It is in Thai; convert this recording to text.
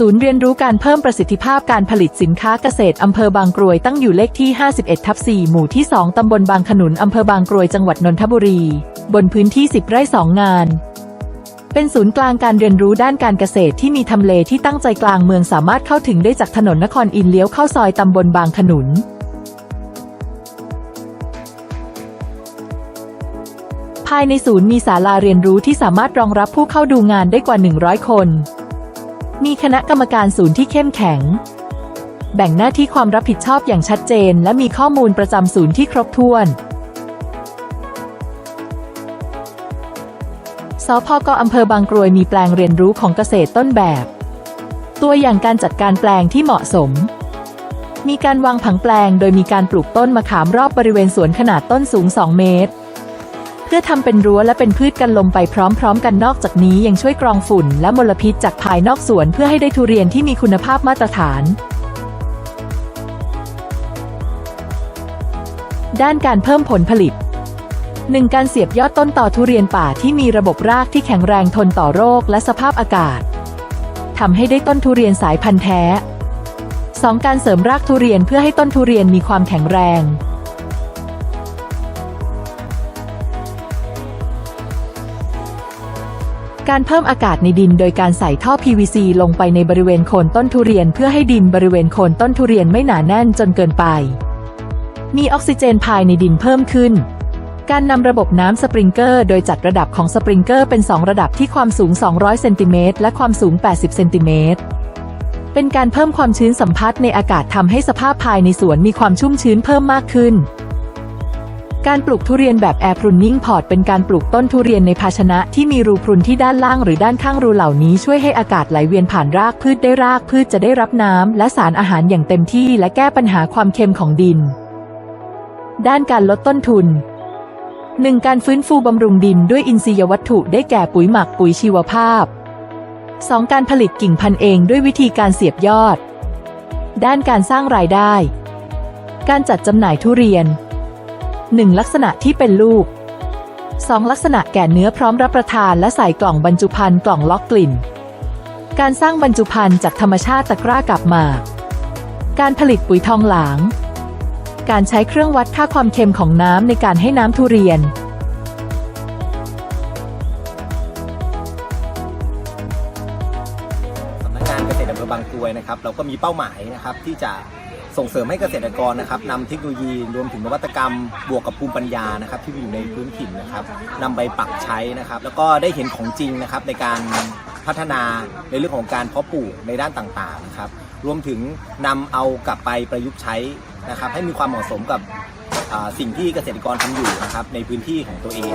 ศูนย์เรียนรู้การเพิ่มประสิทธิภาพการผลิตสินค้าเกษตรอำเภอบางกรวยตั้งอยู่เลขที่ 51 ทับ 4 หมู่ที่ 2 ตำบลบางขนุนอำเภอบางกรวยจังหวัดนนทบุรี บนพื้นที่ 10 ไร่ 2 งาน เป็นศูนย์กลางการเรียนรู้ด้านการเกษตรที่มีทำเลที่ตั้งใจกลางเมืองสามารถเข้าถึงได้จากถนนนครอินเลี้ยวเข้าซอยตำบลบางขนุนภายในศูนย์มีศาลาเรียนรู้ที่สามารถรองรับผู้เข้าดูงานได้กว่า 100 คน มีคณะกรรมการศูนย์ที่เข้มแข็ง แบ่งหน้าที่ความรับผิดชอบอย่างชัดเจน และมีข้อมูลประจำศูนย์ที่ครบถ้วน สพกอำเภอบางกรวยมีแปลงเรียนรู้ของเกษตรต้นแบบ ตัวอย่างการจัดการแปลงที่เหมาะสม มีการวางผังแปลงโดยมีการปลูกต้นมะขามรอบบริเวณสวนขนาดต้นสูง 2 เมตร เพื่อทำเป็นรั้วและเป็นพืชกันลมไปพร้อม ๆ กันนอกจากนี้ยังช่วยกรองฝุ่น และมลพิษจากภายนอกสวนเพื่อให้ได้ทุเรียนที่มีคุณภาพมาตรฐาน ด้านการเพิ่มผลผลิต 1. การเสียบยอดต้นต่อทุเรียนป่าที่มีระบบรากที่แข็งแรงทนต่อโรคและสภาพอากาศทำให้ได้ต้นทุเรียนสายพันธุ์แท้ 2. การเสริมรากทุเรียนเพื่อให้ต้นทุเรียนมีความแข็งแรง การเพิ่มอากาศในดินโดยการใส่ท่อ PVC ลงไปในบริเวณโคนต้นทุเรียนเพื่อให้ดินบริเวณโคนต้นทุเรียนไม่หนาแน่นจนเกินไป มีออกซิเจนภายในดินเพิ่มขึ้น การนำระบบน้ำสปริงเกอร์โดยจัดระดับของสปริงเกอร์เป็น 2 ระดับที่ความสูง 200 เซนติเมตรและความสูง 80 เซนติเมตร เป็นการเพิ่มความชื้นสัมพัทธ์ในอากาศทำให้สภาพภายในสวนมีความชุ่มชื้นเพิ่มมากขึ้น การปลูกทุเรียนแบบแอร์พรุนนิ่งพอร์ตเป็นการปลูกต้นทุเรียนในภาชนะที่มีรูพรุนที่ด้านล่างหรือด้านข้างรูเหล่านี้ช่วยให้อากาศไหลเวียนผ่านรากพืชได้รากพืชจะได้รับน้ำและสารอาหารอย่างเต็มที่และแก้ปัญหาความเค็มของดิน ด้านการลดต้นทุน 1. การฟื้นฟูบำรุงดินด้วยอินทรียวัตถุได้แก่ปุ๋ยหมักปุ๋ยชีวภาพ 2. การผลิตกิ่งพันธุ์เองด้วยวิธีการเสียบยอด ด้านการสร้างรายได้ การจัดจำหน่ายทุเรียน 1. ลักษณะที่เป็นลูก 2. ลักษณะแก่เนื้อพร้อมรับประทานและใส่กล่องบรรจุภัณฑ์กล่องล็อกกลิ่น การสร้างบรรจุภัณฑ์จากธรรมชาติตะกร้ากลับหมากการผลิตปุ๋ยทองหลาง การใช้เครื่องวัดค่าความเค็มของน้ำในการให้น้ำทุเรียน สำนักงานเกษตรอำเภอบางกรวยนะครับ เราก็มีเป้าหมายนะครับที่จะ ส่งเสริมให้เกษตรกรนะครับนำเทคโนโลยีรวมถึงนวัตกรรม บวกกับภูมิปัญญานะครับ ที่อยู่ในพื้นถิ่นนะครับนำไปปรับใช้นะครับ แล้วก็ได้เห็นของจริงนะครับในการพัฒนาในเรื่องของการเพาะปลูกในด้านต่างๆนะครับ รวมถึงนำเอากลับไปประยุกต์ใช้นะครับ ให้มีความเหมาะสมกับสิ่งที่เกษตรกรทำอยู่นะครับในพื้นที่ของตัวเอง